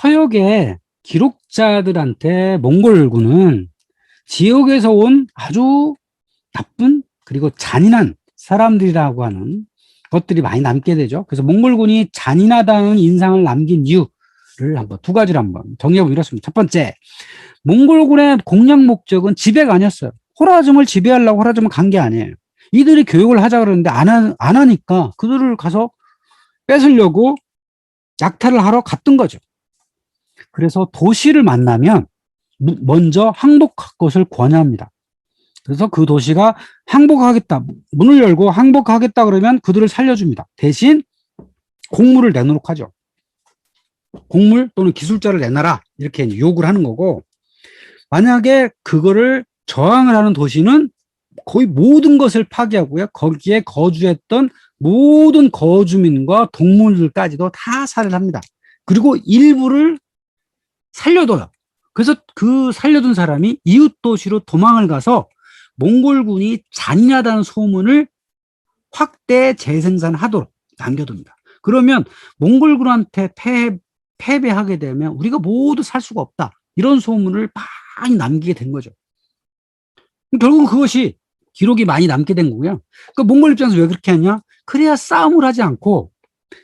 서역의 기록자들한테 몽골군은 지역에서 온 아주 나쁜 그리고 잔인한 사람들이라고 하는 것들이 많이 남게 되죠. 그래서 몽골군이 잔인하다는 인상을 남긴 이유를 한번 두 가지를 한번 정리해보면 이렇습니다. 첫 번째, 몽골군의 공략 목적은 지배가 아니었어요. 호라즘을 지배하려고 호라즘을 간 게 아니에요. 이들이 교육을 하자 그러는데 안, 하, 안 하니까 그들을 가서 뺏으려고 약탈을 하러 갔던 거죠. 그래서 도시를 만나면 무- 먼저 항복할 것을 권유합니다. 그래서 그 도시가 항복하겠다, 문을 열고 항복하겠다 그러면 그들을 살려줍니다. 대신 공물을 내놓도록 하죠. 공물 또는 기술자를 내놔라 이렇게 요구를 하는 거고 만약에 그거를 저항을 하는 도시는 거의 모든 것을 파괴하고요. 거기에 거주했던 모든 거주민과 동물들까지도 다 살해를 합니다. 그리고 일부를 살려둬요. 그래서 그 살려둔 사람이 이웃 도시로 도망을 가서 몽골군이 잔인하다는 소문을 확대 재생산하도록 남겨둡니다. 그러면 몽골군한테 패, 패배하게 되면 우리가 모두 살 수가 없다. 이런 소문을 많이 남기게 된 거죠. 결국은 그것이 기록이 많이 남게 된 거고요. 그 몽골 입장에서 왜 그렇게 하냐? 그래야 싸움을 하지 않고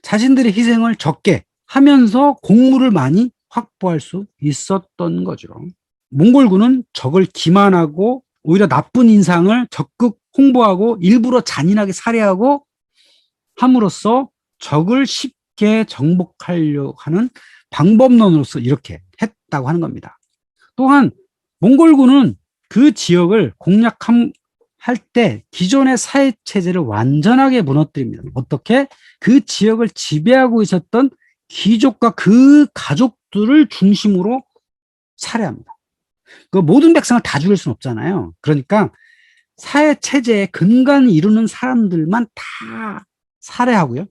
자신들의 희생을 적게 하면서 공물을 많이 확보할 수 있었던 거죠. 몽골군은 적을 기만하고 오히려 나쁜 인상을 적극 홍보하고 일부러 잔인하게 살해하고 함으로써 적을 쉽게 정복하려고 하는 방법론으로서 이렇게 했다고 하는 겁니다. 또한 몽골군은 그 지역을 공략할 때 기존의 사회 체제를 완전하게 무너뜨립니다. 어떻게? 그 지역을 지배하고 있었던 귀족과 그 가족들을 중심으로 살해합니다. 그 모든 백성을 다 죽일 수는 없잖아요. 그러니까 사회 체제의 근간을 이루는 사람들만 다 살해하고요.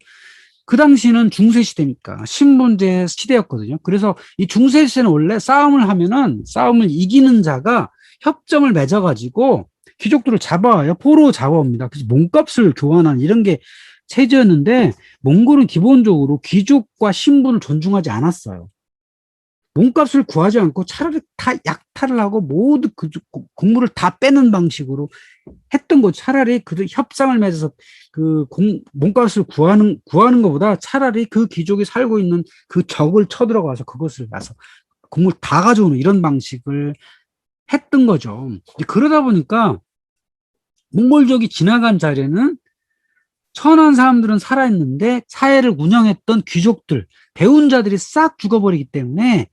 그 당시는 중세 시대니까 신분제 시대였거든요. 그래서 이 중세 시대는 원래 싸움을 하면은 싸움을 이기는 자가 협정을 맺어가지고 귀족들을 잡아와요. 포로 잡아옵니다. 그래서 몸값을 교환하는 이런 게 체제였는데 몽골은 기본적으로 귀족과 신분을 존중하지 않았어요. 몸값을 구하지 않고 차라리 다 약탈을 하고 모두 그 공물을 다 빼는 방식으로 했던 거 차라리 그 협상을 맺어서 그 공, 몸값을 구하는 구하는 것보다 차라리 그 귀족이 살고 있는 그 적을 쳐들어가서 그것을 가서 공물 다 가져오는 이런 방식을 했던 거죠. 그러다 보니까 몽골족이 지나간 자리에는 천한 사람들은 살아있는데 사회를 운영했던 귀족들, 배운 자들이 싹 죽어버리기 때문에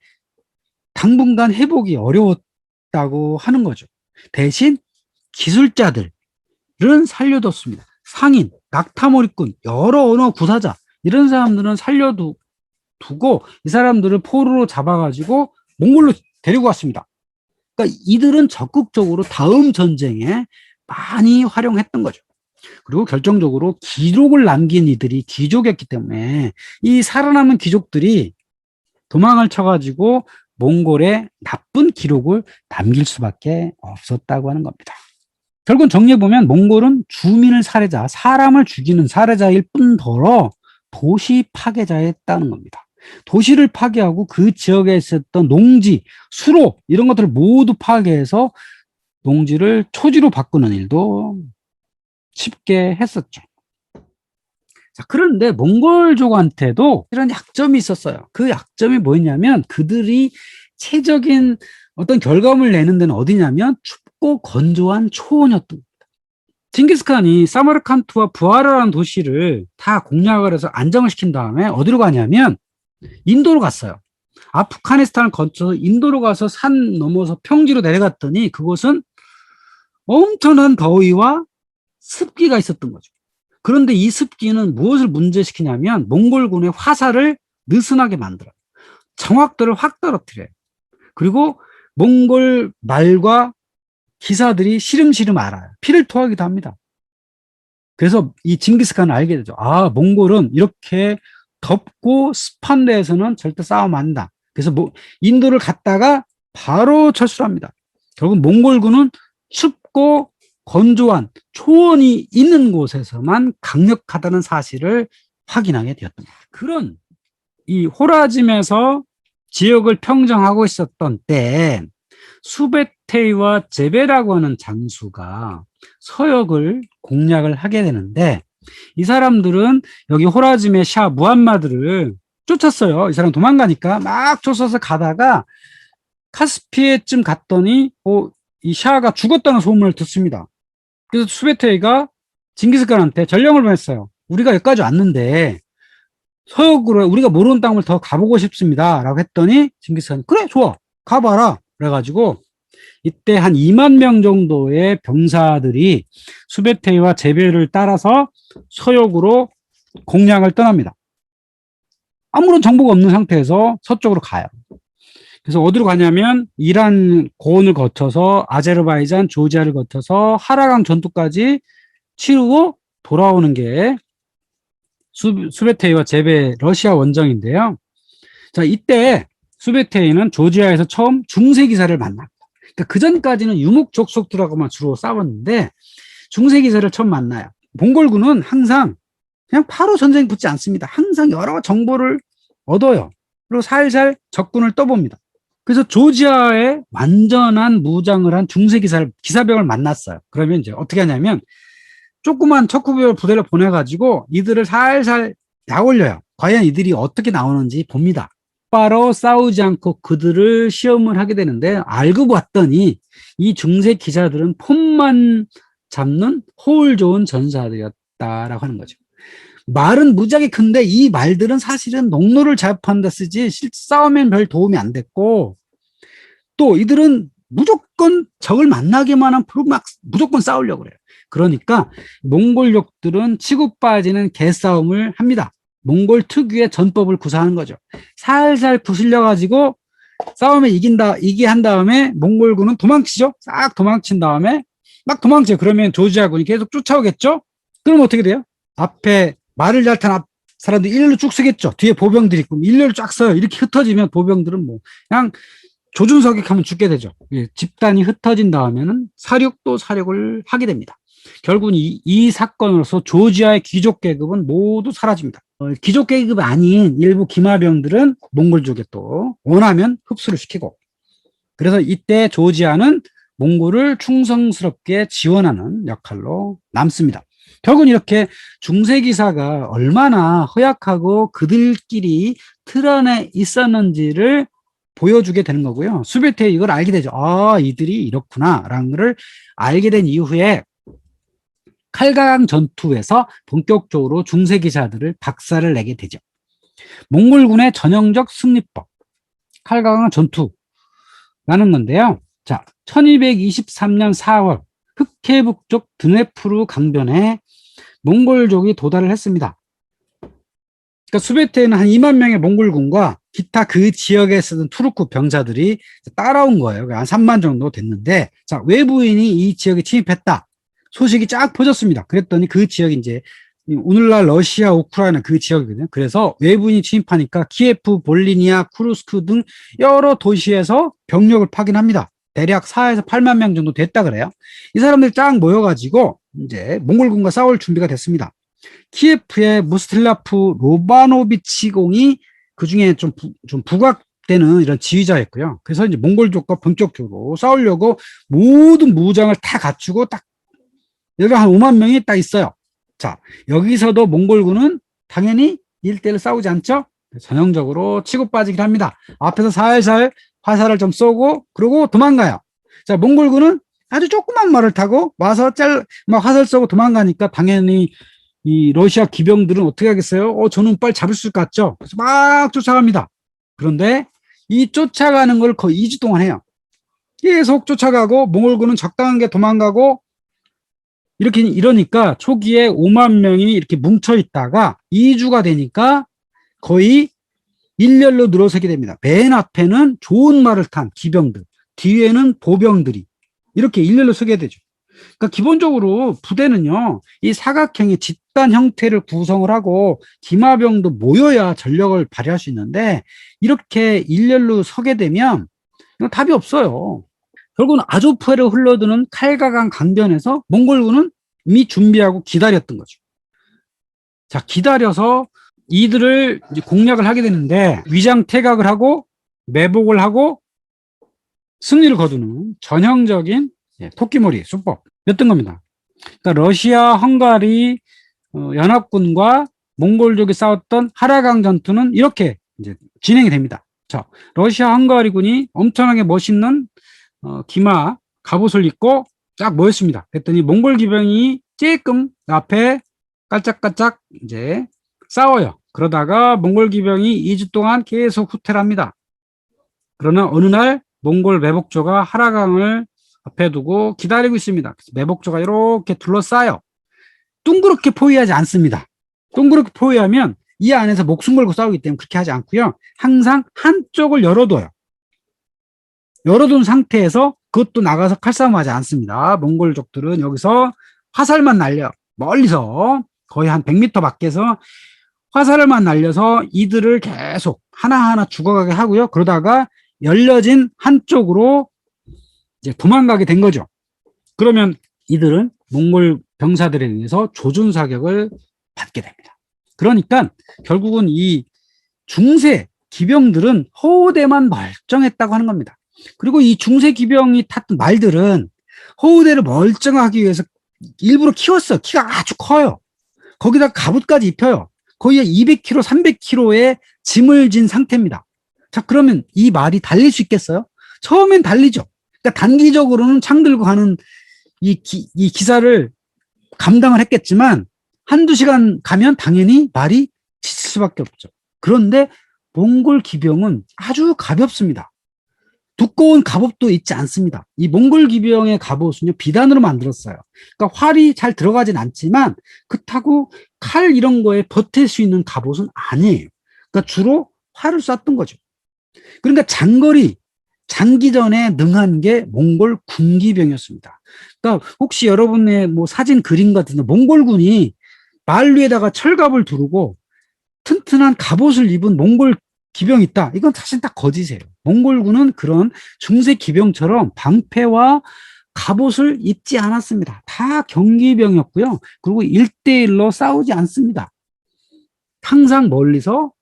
당분간 회복이 어려웠다고 하는 거죠. 대신 기술자들은 살려뒀습니다. 상인, 낙타머리꾼, 여러 언어 구사자 이런 사람들은 살려두고 이 사람들을 포로로 잡아가지고 몽골로 데리고 왔습니다. 그러니까 이들은 적극적으로 다음 전쟁에 많이 활용했던 거죠. 그리고 결정적으로 기록을 남긴 이들이 귀족이었기 때문에 이 살아남은 귀족들이 도망을 쳐가지고 몽골에 나쁜 기록을 남길 수밖에 없었다고 하는 겁니다. 결국 정리해보면 몽골은 주민을 살해자, 사람을 죽이는 살해자일 뿐더러 도시 파괴자였다는 겁니다. 도시를 파괴하고 그 지역에 있었던 농지, 수로 이런 것들을 모두 파괴해서 농지를 초지로 바꾸는 일도 쉽게 했었죠. 자, 그런데 몽골족한테도 이런 약점이 있었어요. 그 약점이 뭐였냐면 그들이 최적인 어떤 결과물을 내는 데는 어디냐면 춥고 건조한 초원이었던 겁니다. 징기스칸이 사마르칸트와 부하라라는 도시를 다 공략을 해서 안정을 시킨 다음에 어디로 가냐면 인도로 갔어요. 아프가니스탄을 거쳐서 인도로 가서 산 넘어서 평지로 내려갔더니 그곳은 엄청난 더위와 습기가 있었던 거죠. 그런데 이 습기는 무엇을 문제시키냐면 몽골군의 화살을 느슨하게 만들어요. 정확도를 확 떨어뜨려요. 그리고 몽골 말과 기사들이 시름시름 알아요. 피를 토하기도 합니다. 그래서 이 징기스칸은 알게 되죠. 아, 몽골은 이렇게 덥고 습한 데에서는 절대 싸움 안 한다. 그래서 뭐 인도를 갔다가 바로 철수를 합니다. 결국 몽골군은 춥고 건조한 초원이 있는 곳에서만 강력하다는 사실을 확인하게 되었던 겁니다. 그런 이 호라짐에서 지역을 평정하고 있었던 때 수베테이와 제베라고 하는 장수가 서역을 공략을 하게 되는데 이 사람들은 여기 호라짐의 샤 무함마드를 쫓았어요. 이 사람 도망가니까 막 쫓아서 가다가 카스피에쯤 갔더니 어, 이 샤가 죽었다는 소문을 듣습니다. 그래서 수베테이가 징기스칸한테 전령을 보냈어요. 우리가 여기까지 왔는데 서역으로 우리가 모르는 땅을 더 가보고 싶습니다. 라고 했더니 징기스칸이 그래 좋아 가봐라. 그래가지고 이때 한 2만 명 정도의 병사들이 수베테이와 제베를 따라서 서역으로 공략을 떠납니다. 아무런 정보가 없는 상태에서 서쪽으로 가요. 그래서 어디로 가냐면 이란 고원을 거쳐서 아제르바이잔, 조지아를 거쳐서 하라강 전투까지 치르고 돌아오는 게 수, 수베테이와 제베 러시아 원정인데요. 자, 이때 수베테이는 조지아에서 처음 중세 기사를 만납니다. 그러니까 그 전까지는 유목족속들하고만 주로 싸웠는데 중세 기사를 처음 만나요. 몽골군은 항상 그냥 바로 전쟁 붙지 않습니다. 항상 여러 정보를 얻어요. 그리고 살살 적군을 떠봅니다. 그래서 조지아에 완전한 무장을 한 중세 기사를 기사병을 만났어요. 그러면 이제 어떻게 하냐면 조그만 척후별 부대를 보내가지고 이들을 살살 약올려요. 과연 이들이 어떻게 나오는지 봅니다. 바로 싸우지 않고 그들을 시험을 하게 되는데 알고 봤더니 이 중세 기사들은 폼만 잡는 호울 좋은 전사들이었다라고 하는 거죠. 말은 무지하게 큰데 이 말들은 사실은 농로를 데 쓰지 실 싸움엔 별 도움이 안 됐고 또 이들은 무조건 적을 만나기만 하면 막 무조건 싸우려고 그래요. 그러니까 몽골족들은 치고 빠지는 개싸움을 합니다. 몽골 특유의 전법을 구사하는 거죠. 살살 부슬려 가지고 싸움에 이긴다 이게 한 다음에 몽골군은 도망치죠. 싹 도망친 다음에 막 도망쳐요. 그러면 조지아군이 계속 쫓아오겠죠. 그럼 어떻게 돼요? 앞에 말을 잘 탄 사람들이 일렬로 쭉 서겠죠. 뒤에 보병들이 있고 일렬로 쫙 서요. 이렇게 흩어지면 보병들은 뭐 그냥 조준서격하면 죽게 되죠. 예, 집단이 흩어진 다음에는 사륙도 사륙을 하게 됩니다. 결국은 이, 이 사건으로서 조지아의 귀족 계급은 모두 사라집니다. 어, 귀족 계급 아닌 일부 기마병들은 몽골족에 또 원하면 흡수를 시키고 그래서 이때 조지아는 몽골을 충성스럽게 지원하는 역할로 남습니다. 결국은 이렇게 중세 기사가 얼마나 허약하고 그들끼리 틀 안에 있었는지를 보여주게 되는 거고요. 수베테 이걸 알게 되죠. 아, 이들이 이렇구나. 라는 것을 알게 된 이후에 칼강 전투에서 본격적으로 중세 기사들을 박살을 내게 되죠. 몽골군의 전형적 승리법. 칼강 전투라는 건데요. 자, 1223년 4월 흑해 북쪽 드네프루 강변에 몽골족이 도달을 했습니다. 그러니까 수베테는 한 2만 명의 몽골군과 기타 그 지역에 쓰던 투르크 병사들이 따라온 거예요. 한 3만 정도 됐는데, 자, 외부인이 이 지역에 침입했다. 소식이 쫙 퍼졌습니다. 그랬더니 그 지역이 이제 오늘날 러시아, 우크라이나 그 지역이거든요. 그래서 외부인이 침입하니까 키예프, 볼리니아, 쿠르스크 등 여러 도시에서 병력을 파견합니다. 대략 4에서 8만 명 정도 됐다 그래요. 이 사람들 쫙 모여가지고 이제 몽골군과 싸울 준비가 됐습니다. 키예프의 무스틸라프 로바노비치 공이 그 중에 좀, 부, 좀 부각되는 이런 지휘자였고요. 그래서 이제 몽골족과 본격적으로 싸우려고 모든 무장을 다 갖추고 딱 여기 한 5만 명이 딱 있어요. 자, 여기서도 몽골군은 당연히 1대1 싸우지 않죠? 전형적으로 치고 빠지기를 합니다. 앞에서 살살 화살을 좀 쏘고, 그러고 도망가요. 자, 몽골군은 아주 조그만 말을 타고 와서 짤, 막 화살 쏘고 도망가니까 당연히 이 러시아 기병들은 어떻게 하겠어요? 어, 저는 빨리 잡을 수 같죠? 그래서 막 쫓아갑니다. 그런데 이 쫓아가는 걸 거의 2주 동안 해요. 계속 쫓아가고 몽골군은 적당한 게 도망가고 이렇게 이러니까 초기에 5만 명이 이렇게 뭉쳐 있다가 2주가 되니까 거의 일렬로 늘어서게 됩니다. 맨 앞에는 좋은 말을 탄 기병들, 뒤에는 보병들이 이렇게 일렬로 서게 되죠. 그러니까 기본적으로 부대는요, 이 사각형의 집단 형태를 구성을 하고 기마병도 모여야 전력을 발휘할 수 있는데 이렇게 일렬로 서게 되면 이건 답이 없어요. 결국은 아조프해를 흘러드는 칼가강 강변에서 몽골군은 이미 준비하고 기다렸던 거죠. 자, 기다려서 이들을 공략을 하게 되는데 위장 퇴각을 하고 매복을 하고 승리를 거두는 전형적인 예, 토끼머리 수법이었던 겁니다. 그러니까 러시아 헝가리 어, 연합군과 몽골족이 싸웠던 하라강 전투는 이렇게 이제 진행이 됩니다. 자, 러시아 헝가리군이 엄청나게 멋있는 어, 기마 갑옷을 입고 쫙 모였습니다. 그랬더니 몽골 기병이 쬐끔 앞에 깔짝깔짝 이제 싸워요. 그러다가 몽골 기병이 2주 동안 계속 후퇴를 합니다. 그러나 어느 날 몽골 매복조가 하라강을 앞에 두고 기다리고 있습니다. 매복조가 이렇게 둘러싸요. 둥그렇게 포위하지 않습니다. 둥그렇게 포위하면 이 안에서 목숨 걸고 싸우기 때문에 그렇게 하지 않고요. 항상 한쪽을 열어둬요. 열어둔 상태에서 그것도 나가서 칼싸움하지 않습니다. 몽골족들은 여기서 화살만 날려 멀리서 거의 한 100m 밖에서 화살만 날려서 이들을 계속 하나하나 죽어가게 하고요. 그러다가 열려진 한쪽으로 이제 도망가게 된 거죠. 그러면 이들은 몽골 병사들에 의해서 조준 사격을 받게 됩니다. 그러니까 결국은 이 중세 기병들은 허우대만 멀쩡했다고 하는 겁니다. 그리고 이 중세 기병이 탔던 말들은 허우대를 멀쩡하기 위해서 일부러 키웠어. 키가 아주 커요. 거기다 갑옷까지 입혀요. 거의 200kg, 300kg의 짐을 진 상태입니다. 자, 그러면 이 말이 달릴 수 있겠어요? 처음엔 달리죠. 그러니까 단기적으로는 창 들고 가는 이, 기, 이 기사를 감당을 했겠지만 한두 시간 가면 당연히 말이 지칠 수밖에 없죠. 그런데 몽골 기병은 아주 가볍습니다. 두꺼운 갑옷도 있지 않습니다. 이 몽골 기병의 갑옷은요, 비단으로 만들었어요. 그러니까 활이 잘 들어가진 않지만, 그렇다고 칼 이런 거에 버틸 수 있는 갑옷은 아니에요. 그러니까 주로 활을 쐈던 거죠. 그러니까 장거리, 장기전에 능한 게 몽골 군기병이었습니다. 그러니까 혹시 여러분의 뭐 사진 그림 같은데 몽골군이 말 위에다가 철갑을 두르고 튼튼한 갑옷을 입은 몽골 기병이 있다. 이건 사실 딱 거짓이에요. 몽골군은 그런 중세 기병처럼 방패와 갑옷을 입지 않았습니다. 다 경기병이었고요. 그리고 일대일로 싸우지 않습니다. 항상 멀리서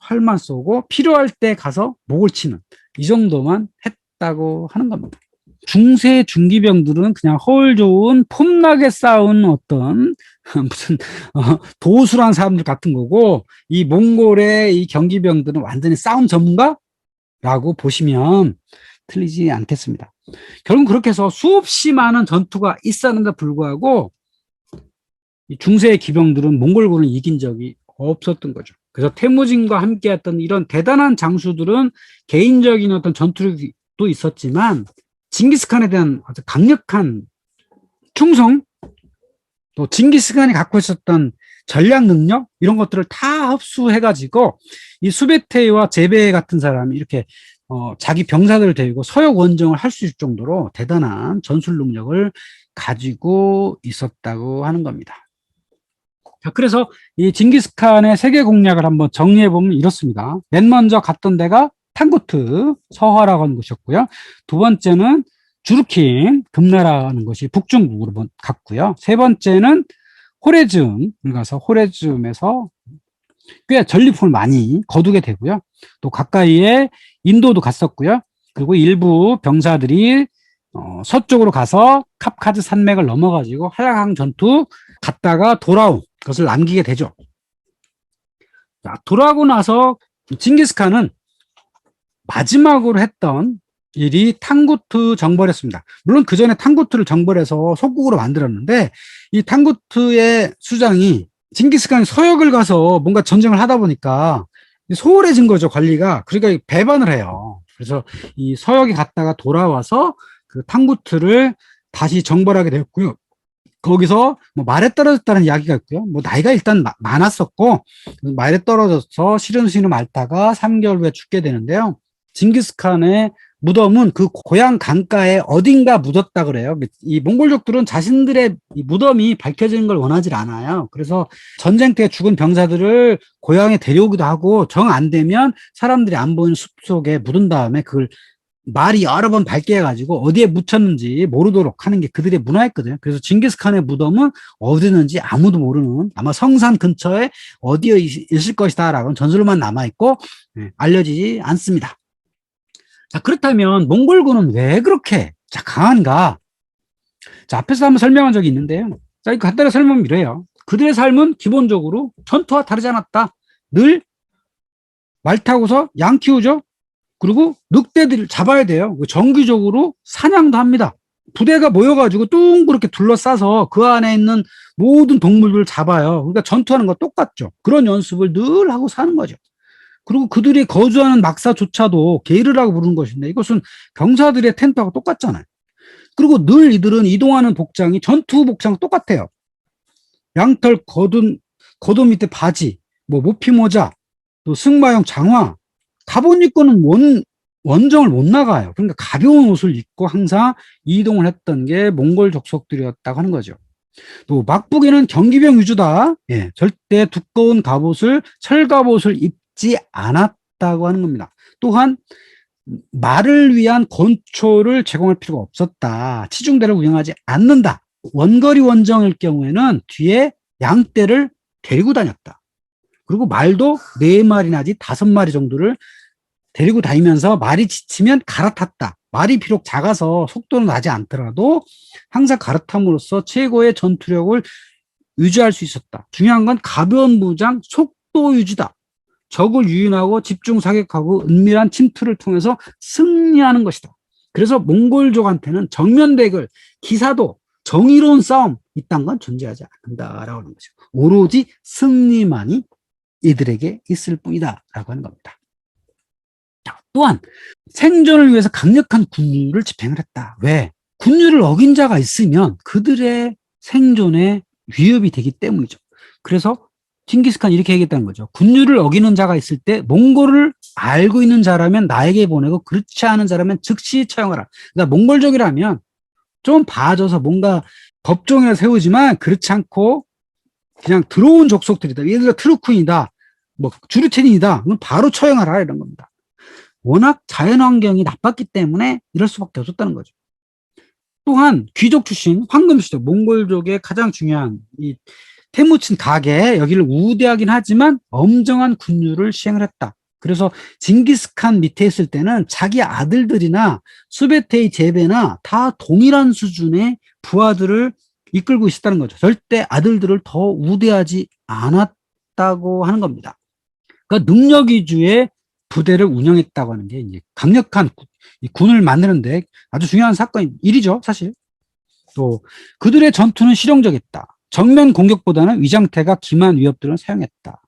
활만 쏘고 필요할 때 가서 목을 치는 이 정도만 했다고 하는 겁니다. 중세 중기병들은 그냥 허울 좋은 폼나게 싸운 어떤 무슨 어, 도수란 사람들 같은 거고 이 몽골의 이 경기병들은 완전히 싸움 전문가라고 보시면 틀리지 않겠습니다. 결국 그렇게 해서 수없이 많은 전투가 있었는데 불구하고 이 중세의 기병들은 몽골군을 이긴 적이 없었던 거죠. 그래서 태무진과 함께했던 이런 대단한 장수들은 개인적인 어떤 전투력도 있었지만 징기스칸에 대한 아주 강력한 충성 또 징기스칸이 갖고 있었던 전략 능력 이런 것들을 다 흡수해가지고 이 수베테이와 제베 같은 사람이 이렇게 어, 자기 병사들을 데리고 서역 원정을 할 수 있을 정도로 대단한 전술 능력을 가지고 있었다고 하는 겁니다. 자, 그래서 이 징기스칸의 세계 공략을 한번 정리해 보면 이렇습니다. 맨 먼저 갔던 데가 탕구트 서화라고 하는 곳이었고요. 두 번째는 주르킨 금나라는 것이 북중국으로 갔고요. 세 번째는 호레즘을 가서 호레즘에서 꽤 전리품을 많이 거두게 되고요. 또 가까이에 인도도 갔었고요. 그리고 일부 병사들이 어, 서쪽으로 가서 캅카드 산맥을 넘어가지고 한라강 전투 갔다가 돌아온 것을 남기게 되죠. 자, 돌아오고 나서 징기스칸은 마지막으로 했던 일이 탕구트 정벌이었습니다. 물론 그 전에 탕구트를 정벌해서 속국으로 만들었는데 이 탕구트의 수장이 징기스칸이 서역을 가서 뭔가 전쟁을 하다 보니까 소홀해진 거죠 관리가 그러니까 배반을 해요. 그래서 이 서역에 갔다가 돌아와서 그 탕구트를 다시 정벌하게 되었고요. 거기서 뭐 말에 떨어졌다는 이야기가 있고요. 뭐 나이가 일단 마, 많았었고 말에 떨어져서 시름시름 앓다가 3개월 후에 죽게 되는데요. 징기스칸의 무덤은 그 고향 강가에 어딘가 묻었다 그래요. 이 몽골족들은 자신들의 무덤이 밝혀지는 걸 원하지 않아요. 그래서 전쟁 때 죽은 병사들을 고향에 데려오기도 하고 정 안 되면 사람들이 안 보이는 숲 속에 묻은 다음에 그걸 말이 여러 번 밝게 해가지고 어디에 묻혔는지 모르도록 하는 게 그들의 문화였거든요. 그래서 징기스칸의 무덤은 어디 있는지 아무도 모르는 아마 성산 근처에 어디에 있을 것이다라고 전설로만 남아있고 네, 알려지지 않습니다. 자, 그렇다면 몽골군은 왜 그렇게 자, 강한가? 자, 앞에서 한번 설명한 적이 있는데요. 자, 이거 간단히 설명하면 이래요. 그들의 삶은 기본적으로 전투와 다르지 않았다. 늘 말 타고서 양 키우죠. 그리고 늑대들을 잡아야 돼요. 정기적으로 사냥도 합니다. 부대가 모여가지고 뚱그렇게 둘러싸서 그 안에 있는 모든 동물들을 잡아요. 그러니까 전투하는 거 똑같죠. 그런 연습을 늘 하고 사는 거죠. 그리고 그들이 거주하는 막사조차도 게르라고 부르는 것인데 이것은 병사들의 텐트하고 똑같잖아요. 그리고 늘 이들은 이동하는 복장이 전투 복장 똑같아요. 양털 거둔 겉옷 밑에 바지, 뭐 모피 모자, 또 승마용 장화, 갑옷 입고는 원 원정을 못 나가요. 그러니까 가벼운 옷을 입고 항상 이동을 했던 게 몽골 족속들이었다고 하는 거죠. 또 막북에는 경기병 위주다. 예, 절대 두꺼운 갑옷을 철갑옷을 입지 않았다고 하는 겁니다. 또한 말을 위한 건초를 제공할 필요가 없었다. 치중대를 운영하지 않는다. 원거리 원정일 경우에는 뒤에 양떼를 데리고 다녔다. 그리고 말도 네 마리나지 다섯 마리 정도를 데리고 다니면서 말이 지치면 갈아탔다. 말이 비록 작아서 속도는 나지 않더라도 항상 갈아탐으로써 최고의 전투력을 유지할 수 있었다. 중요한 건 가벼운 무장, 속도 유지다. 적을 유인하고 집중 사격하고 은밀한 침투를 통해서 승리하는 것이다. 그래서 몽골족한테는 정면 대결, 기사도, 정의로운 싸움 이딴 건 존재하지 않는다라고 하는 거죠. 오로지 승리만이 이들에게 있을 뿐이다라고 하는 겁니다. 자, 또한 생존을 위해서 강력한 군율을 집행을 했다. 왜? 군율을 어긴 자가 있으면 그들의 생존에 위협이 되기 때문이죠. 그래서 징기스칸 이렇게 얘기했다는 거죠. 군율을 어기는 자가 있을 때 몽골을 알고 있는 자라면 나에게 보내고 그렇지 않은 자라면 즉시 처형하라. 그러니까 몽골족이라면 좀 봐줘서 뭔가 법정에 세우지만 그렇지 않고 그냥 들어온 족속들이다. 예를 들어 트루크인이다. 뭐 주르체닌이다. 그럼 바로 처형하라 이런 겁니다. 워낙 자연환경이 나빴기 때문에 이럴 수밖에 없었다는 거죠. 또한 귀족 출신 황금수족 몽골족의 가장 중요한 이 태무친 가게 여기를 우대하긴 하지만 엄정한 군율을 시행을 했다. 그래서 징기스칸 밑에 있을 때는 자기 아들들이나 수베테이 제베나 다 동일한 수준의 부하들을 이끌고 있었다는 거죠. 절대 아들들을 더 우대하지 않았다고 하는 겁니다. 그러니까 능력 위주의 부대를 운영했다고 하는 게 이제 강력한 군을 만드는데 아주 중요한 사건이 일이죠, 사실. 또 그들의 전투는 실용적이었다. 정면 공격보다는 위장태가 기만 위협들은 사용했다.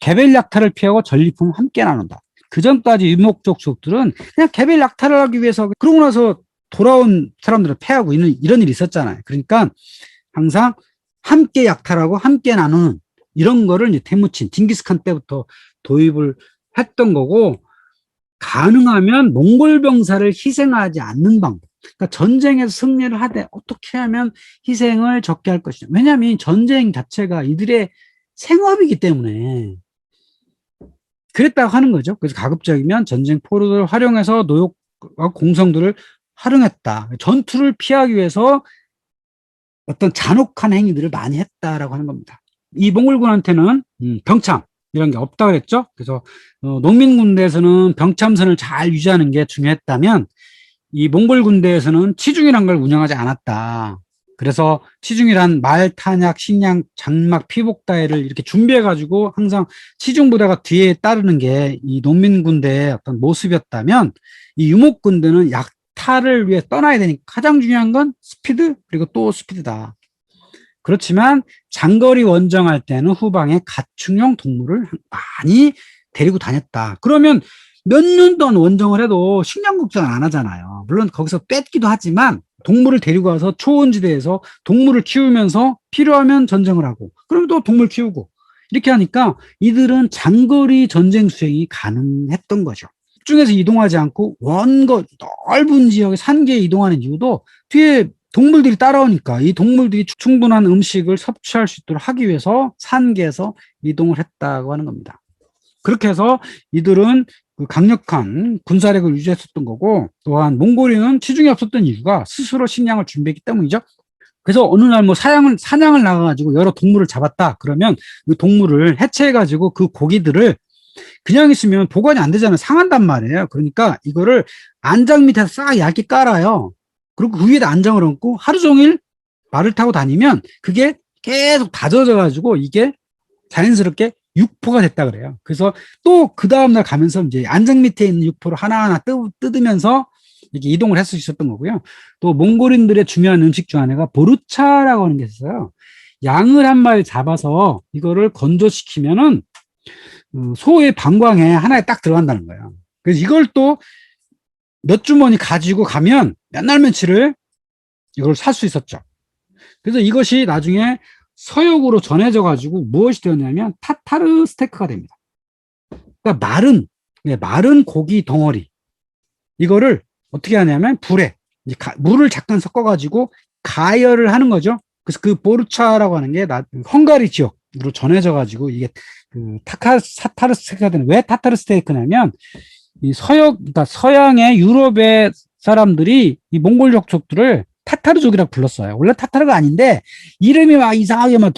개별 약탈을 피하고 전리품을 함께 나눈다. 그 전까지 유목족 족들은 그냥 개별 약탈을 하기 위해서 그러고 나서 돌아온 사람들을 패하고 있는 이런 일이 있었잖아요. 그러니까 항상 함께 약탈하고 함께 나누는 이런 거를 이제 태무친 징기스칸 때부터 도입을 했던 거고 가능하면 몽골 병사를 희생하지 않는 방법. 그러니까 전쟁에서 승리를 하되 어떻게 하면 희생을 적게 할 것이냐. 왜냐하면 전쟁 자체가 이들의 생업이기 때문에 그랬다고 하는 거죠. 그래서 가급적이면 전쟁 포로를 활용해서 노역과 공성들을 활용했다. 전투를 피하기 위해서 어떤 잔혹한 행위들을 많이 했다라고 하는 겁니다. 이 몽골군한테는 음, 병참 이런 게 없다 그랬죠. 그래서 어, 농민 군대에서는 병참선을 잘 유지하는 게 중요했다면 이 몽골 군대에서는 치중이란 걸 운영하지 않았다. 그래서 치중이란 말, 탄약, 식량, 장막, 피복다해를 이렇게 준비해가지고 항상 치중 부대가 뒤에 따르는 게 이 농민 군대의 어떤 모습이었다면 이 유목 군대는 약탈을 위해 떠나야 되니까 가장 중요한 건 스피드 그리고 또 스피드다. 그렇지만 장거리 원정할 때는 후방에 가축용 동물을 많이 데리고 다녔다. 그러면 몇 년 동안 원정을 해도 식량 걱정 안 하잖아요. 물론 거기서 뺏기도 하지만 동물을 데리고 와서 초원지대에서 동물을 키우면서 필요하면 전쟁을 하고 그러면 또 동물 키우고 이렇게 하니까 이들은 장거리 전쟁 수행이 가능했던 거죠. 중에서 이동하지 않고 원거 넓은 지역에 산계에 이동하는 이유도 뒤에 동물들이 따라오니까 이 동물들이 충분한 음식을 섭취할 수 있도록 하기 위해서 산계에서 이동을 했다고 하는 겁니다. 그렇게 해서 이들은 그 강력한 군사력을 유지했었던 거고 또한 몽골인은 치중이 없었던 이유가 스스로 식량을 준비했기 때문이죠. 그래서 어느 날 뭐 사냥을 사냥을 나가가지고 여러 동물을 잡았다 그러면 그 동물을 해체해가지고 그 고기들을 그냥 있으면 보관이 안 되잖아요. 상한단 말이에요. 그러니까 이거를 안장 밑에 싹 얇게 깔아요. 그리고 그 위에다 안장을 얹고 하루 종일 말을 타고 다니면 그게 계속 다져져 가지고 이게 자연스럽게 육포가 됐다 그래요. 그래서 또 그 다음날 가면서 이제 안장 밑에 있는 육포를 하나하나 뜯, 뜯으면서 이렇게 이동을 했을 수 있었던 거고요. 또 몽골인들의 중요한 음식 중 하나가 보르차라고 하는 게 있어요. 양을 한 마리 잡아서 이거를 건조시키면은 어, 소의 방광에 하나에 딱 들어간다는 거예요. 그래서 이걸 또 몇 주머니 가지고 가면 몇 날 며칠을 이걸 살 수 있었죠. 그래서 이것이 나중에 서역으로 전해져 가지고 무엇이 되었냐면 타타르 스테이크가 됩니다. 그러니까 마른 네, 마른 고기 덩어리 이거를 어떻게 하냐면 불에 이제 가- 물을 잠깐 섞어 가지고 가열을 하는 거죠. 그래서 그 보르차라고 하는 게 나, 헝가리 지역으로 전해져 가지고 이게 그 타카 사타르 스테이크가 되는 왜 타타르 스테이크냐면 이 서역 그러니까 서양의 유럽의 사람들이 이 몽골 족속들을 타타르족이라고 불렀어요. 원래 타타르가 아닌데 이름이 막 이상하게 막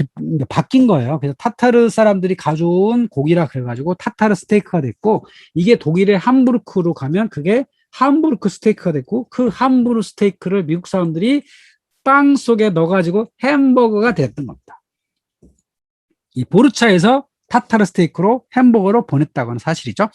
바뀐 거예요. 그래서 타타르 사람들이 가져온 고기라 그래가지고 타타르 스테이크가 됐고 이게 독일의 함부르크로 가면 그게 함부르크 스테이크가 됐고 그 함부르 스테이크를 미국 사람들이 빵 속에 넣어가지고 햄버거가 됐던 겁니다. 이 보르차에서 타타르 스테이크로 햄버거로 보냈다고 하는 사실이죠.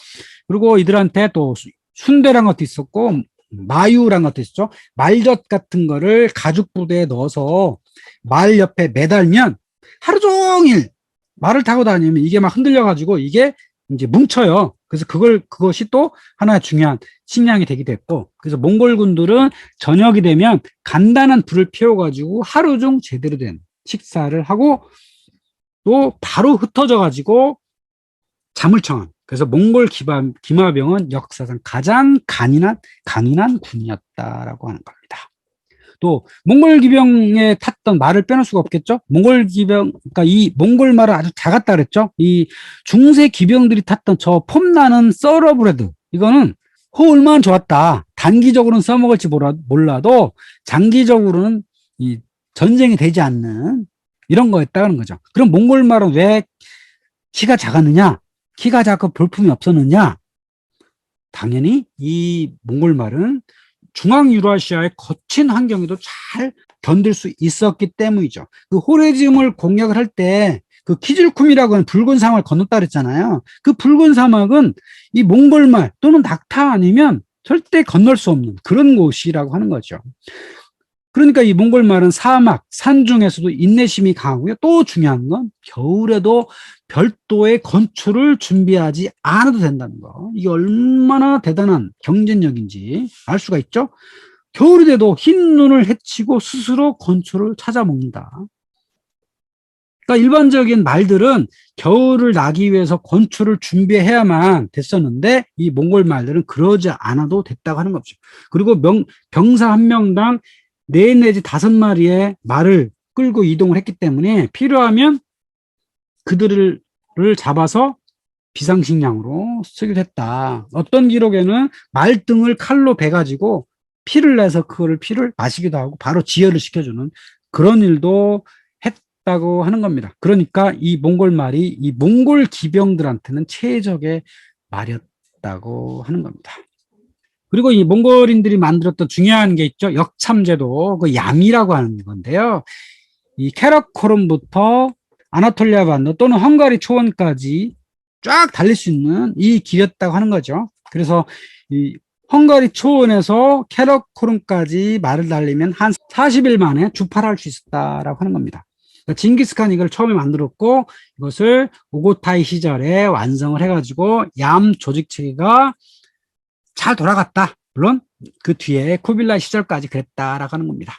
그리고 이들한테 또 수- 순대란 것도 있었고 마유란 것도 있었죠. 말젓 같은 거를 가죽 부대에 넣어서 말 옆에 매달면 하루 종일 말을 타고 다니면 이게 막 흔들려 가지고 이게 이제 뭉쳐요. 그래서 그걸 그것이 또 하나의 중요한 식량이 되기도 했고 그래서 몽골군들은 저녁이 되면 간단한 불을 피워 가지고 하루 종 제대로 된 식사를 하고 또 바로 흩어져 가지고 잠을 청한 그래서 몽골 기마, 기마 병은 역사상 가장 간인한 강인한 군이었다라고 하는 겁니다. 또 몽골 기병에 탔던 말을 빼놓을 수가 없겠죠. 몽골 기병, 그러니까 이 몽골 말은 아주 작았다 그랬죠. 이 중세 기병들이 탔던 저 폼나는 서러브레드 이거는 호 얼마나 좋았다. 단기적으로는 써먹을지 몰라, 몰라도 장기적으로는 이 전쟁이 되지 않는 이런 거였다는 거죠. 그럼 몽골 말은 왜 키가 작았느냐? 키가 작고 볼품이 없었느냐? 당연히 이 몽골 말은 중앙 유라시아의 거친 환경에도 잘 견딜 수 있었기 때문이죠. 그 호레지움을 공략을 할 때 그 키질쿰이라고 하는 붉은 사막을 건넜다 그랬잖아요. 그 붉은 사막은 이 몽골말 또는 낙타 아니면 절대 건널 수 없는 그런 곳이라고 하는 거죠. 그러니까 이 몽골 말은 사막, 산 중에서도 인내심이 강하고요. 또 중요한 건 겨울에도 별도의 건초를 준비하지 않아도 된다는 거. 이게 얼마나 대단한 경쟁력인지 알 수가 있죠. 겨울이 돼도 흰 눈을 헤치고 스스로 건초를 찾아 먹는다. 그러니까 일반적인 말들은 겨울을 나기 위해서 건초를 준비해야만 됐었는데 이 몽골 말들은 그러지 않아도 됐다고 하는 거죠. 그리고 명, 병사 한 명당 네 내지 다섯 마리의 말을 끌고 이동을 했기 때문에 필요하면 그들을 잡아서 비상식량으로 쓰기도 했다. 어떤 기록에는 말등을 칼로 베가지고 피를 내서 그거를 피를 마시기도 하고 바로 지혈을 시켜주는 그런 일도 했다고 하는 겁니다. 그러니까 이 몽골 말이 이 몽골 기병들한테는 최적의 말이었다고 하는 겁니다. 그리고 이 몽골인들이 만들었던 중요한 게 있죠. 역참제도, 그 얌이라고 하는 건데요. 이 캐라코름부터 아나톨리아 반도 또는 헝가리 초원까지 쫙 달릴 수 있는 이 길이었다고 하는 거죠. 그래서 이 헝가리 초원에서 캐라코름까지 말을 달리면 한 40일 만에 주파할 수 있었다라고 하는 겁니다. 그러니까 징기스칸이 이걸 처음에 만들었고 이것을 오고타이 시절에 완성을 해가지고 얌 조직 체계가 잘 돌아갔다. 물론 그 뒤에 쿠빌라이 시절까지 그랬다라고 하는 겁니다.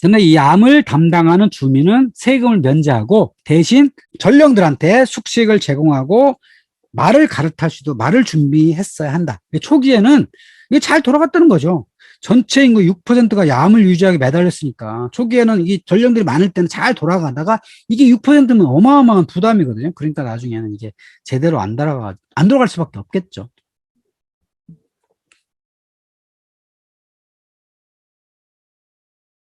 근데 이 암을 담당하는 주민은 세금을 면제하고 대신 전령들한테 숙식을 제공하고 말을 가르탈 수도 말을 준비했어야 한다. 초기에는 이게 잘 돌아갔다는 거죠. 전체 인구 6%가 야암을 유지하게 매달렸으니까 초기에는 이 전령들이 많을 때는 잘 돌아가다가 이게 6%면 어마어마한 부담이거든요. 그러니까 나중에는 이게 제대로 안 돌아가 안 돌아갈 수밖에 없겠죠.